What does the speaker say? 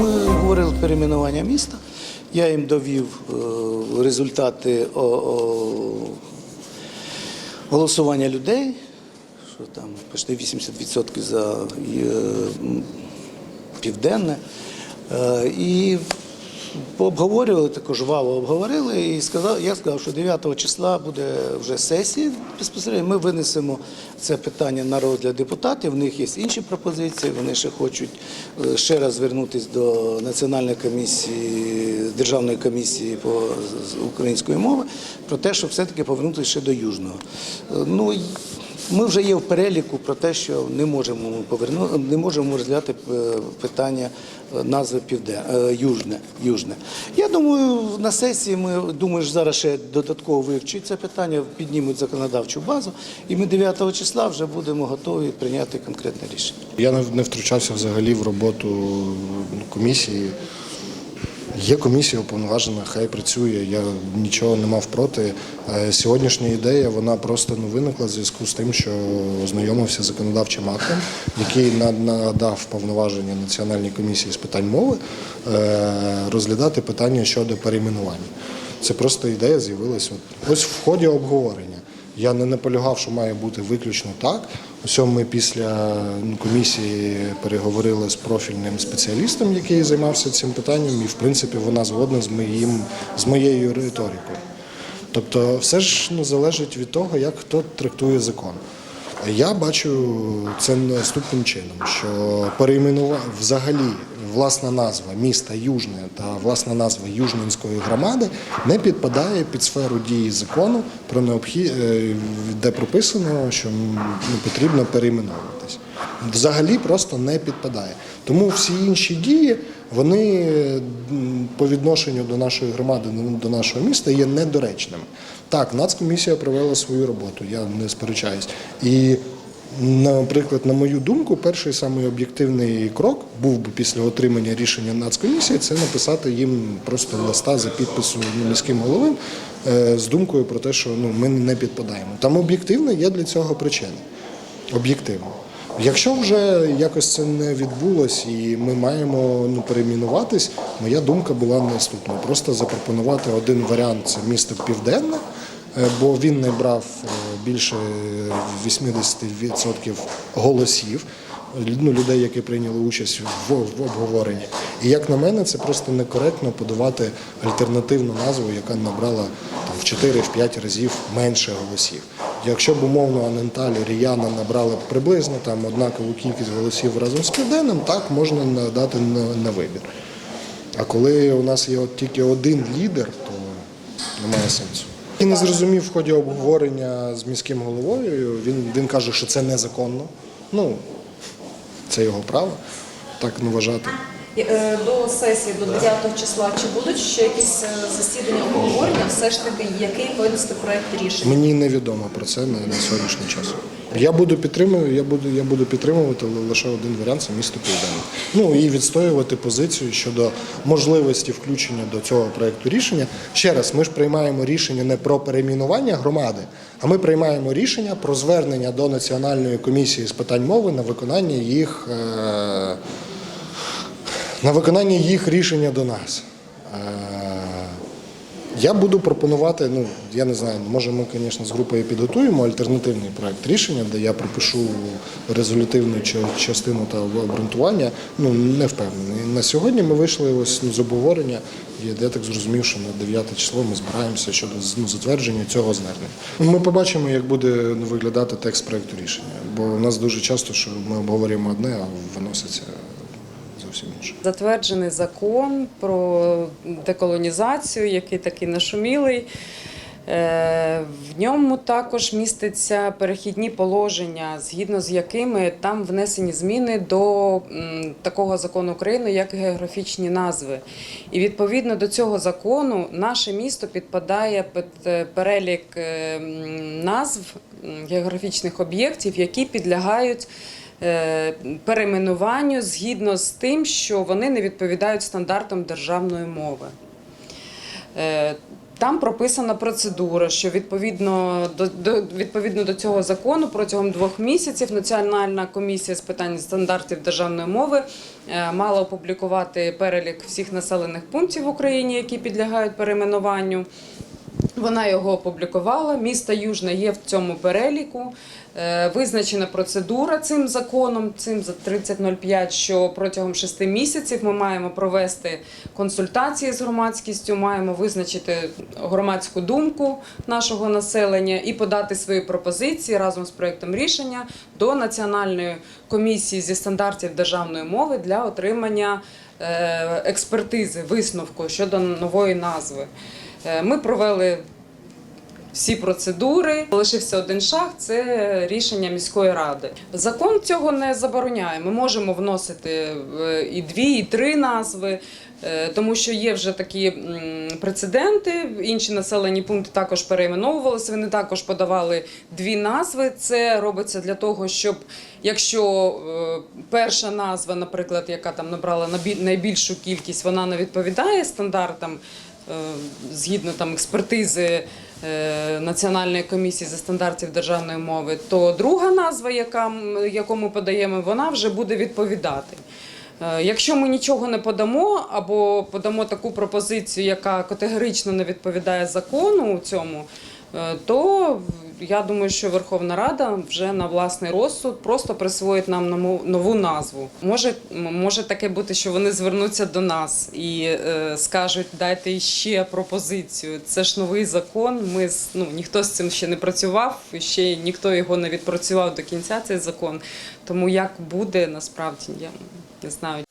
Ми говорили перейменування міста. Я їм довів е, результати голосування людей, що там почти 80% за е, південне. Е, І обговорювали також жваво обговорили і сказав, я сказав, що 9 числа буде вже сесія безпосередньо. Ми винесемо це питання на розгляд депутатів. В них є інші пропозиції. Вони ще хочуть е, ще раз звернутися до Національної комісії, Державної комісії по української мови про те, щоб все-таки повернутися ще до Южного. Е, Ну, ми вже є в переліку про те, що не можемо поверну, не можемо розглядати е, питання е, назви півден е, южне. Южне. Я думаю, на сесії ми думаю, що зараз ще додатково вивчить це питання, піднімуть законодавчу базу, і ми 9 числа вже будемо готові прийняти конкретне рішення. Я не- не втручався взагалі в роботу ну, комісії. Є комісія уповноважена, хай працює. Я нічого не мав проти. Е, Сьогоднішня ідея вона просто ну, виникла в зв'язку з тим, що ознайомився з законодавчим актом, який надав повноваження Національній комісії з питань мови е, розглядати питання щодо перейменування. Це просто ідея з'явилася ось в ході обговорення. Я не наполягав, що має бути виключно так. Усьому ми після ну, комісії переговорили з профільним спеціалістом, який займався цим питанням, і в принципі вона згодна з моїм з моєю риторикою. Тобто, все ж ну, залежить від того, як хто трактує закон. Я бачу це наступним чином, що перейменува взагалі власна назва міста Южне та власна назва Южненської громади не підпадає під сферу дії закону про необхід, де прописано, що ну, потрібно перейменовуватись. Взагалі просто не підпадає. Тому всі інші дії вони по відношенню до нашої громади, ну, до нашого міста є недоречними. Так, Нацкомісія провела свою роботу, я не сперечаюсь. І, наприклад, на мою думку, перший самий об'єктивний крок був би після отримання рішення Нацкомісії це написати їм просто листа за підписом міським головим е, з думкою про те, що ну, ми не підпадаємо. Там об'єктивно є для цього причини. Об'єктивно. Якщо вже якось це не відбулось і ми маємо ну, перейменуватись, моя думка була наступна: просто запропонувати один варіант це місто Південне, е, бо він не брав е, більше 80% голосів. Ну, людей, які прийняли участь в, в обговоренні. І як на мене, це просто некоректно подавати альтернативну назву, яка набрала там, в 4-5 разів менше голосів. Якщо б умовно Аненталь Ріяна набрали приблизно там однакову кількість голосів разом з Південним, так можна надати на, на вибір. А коли у нас є от тільки один лідер, то немає сенсу. І не зрозумів в ході обговорення з міським головою. Він, він каже, що це незаконно. Ну, це його право так не вважати. Е, До сесії до 9 числа чи будуть ще якісь е, засідання обговорення? Все ж таки, який винести проект рішення? Мені невідомо про це на, на сьогоднішній час. Я буду підтримувати, я буду, я буду підтримувати лише один варіант це місто Південне. Ну і відстоювати позицію щодо можливості включення до цього проекту рішення. Ще раз, ми ж приймаємо рішення не про перейменування громади, а ми приймаємо рішення про звернення до Національної комісії з питань мови на виконання їх. Е- на виконання їх рішення до нас. Е, Я буду пропонувати, ну я не знаю, може ми, звісно, з групою підготуємо альтернативний проект рішення, де я пропишу резолютивну частину та обґрунтування. Ну не впевнений. На сьогодні ми вийшли ось ну, з обговорення. І я так зрозумів, що на 9 число ми збираємося щодо ну, затвердження цього звернення. Ми побачимо, як буде ну, виглядати текст проекту рішення, бо у нас дуже часто, що ми обговорюємо одне, а виноситься зовсім інше. Затверджений закон про деколонізацію, який такий нашумілий. Е, В ньому також містяться перехідні положення, згідно з якими там внесені зміни до такого закону України, як географічні назви. І відповідно до цього закону наше місто підпадає під е, перелік е, назв географічних об'єктів, які підлягають перейменуванню згідно з тим, що вони не відповідають стандартам державної мови. Е, Там прописана процедура, що відповідно до, до відповідно до цього закону протягом двох місяців Національна комісія з питань стандартів державної мови е, мала опублікувати перелік всіх населених пунктів в Україні, які підлягають перейменуванню. Вона його опублікувала. Місто Южне є в цьому переліку. Е, Визначена процедура цим законом, цим за 30.05, що протягом шести місяців ми маємо провести консультації з громадськістю, маємо визначити громадську думку нашого населення і подати свої пропозиції разом з проєктом рішення до Національної комісії зі стандартів державної мови для отримання е, експертизи, висновку щодо нової назви. Е, Ми провели всі процедури. Лишився один шаг це рішення міської ради. Закон цього не забороняє. Ми можемо вносити е, і дві, і три назви. е, Тому що є вже такі прецеденти, інші населені пункти також перейменовувалися. Вони також подавали дві назви. Це робиться для того, щоб якщо перша назва, наприклад, яка там набрала найбільшу кількість, вона не відповідає стандартам згідно там експертизи е, Національної комісії за стандартів державної мови, то друга назва, яка, яку ми подаємо, вона вже буде відповідати. Е, Якщо ми нічого не подамо або подамо таку пропозицію, яка категорично не відповідає закону цьому, е, то я думаю, що Верховна Рада вже на власний розсуд просто присвоїть нам нову- нову назву. Може, може таке бути, що вони звернуться до нас і е, скажуть, дайте ще пропозицію. Це ж новий закон. Ми з- ну ніхто з цим ще не працював, ще ніхто його не відпрацював до кінця. Цей закон. Тому як буде насправді, я не знаю.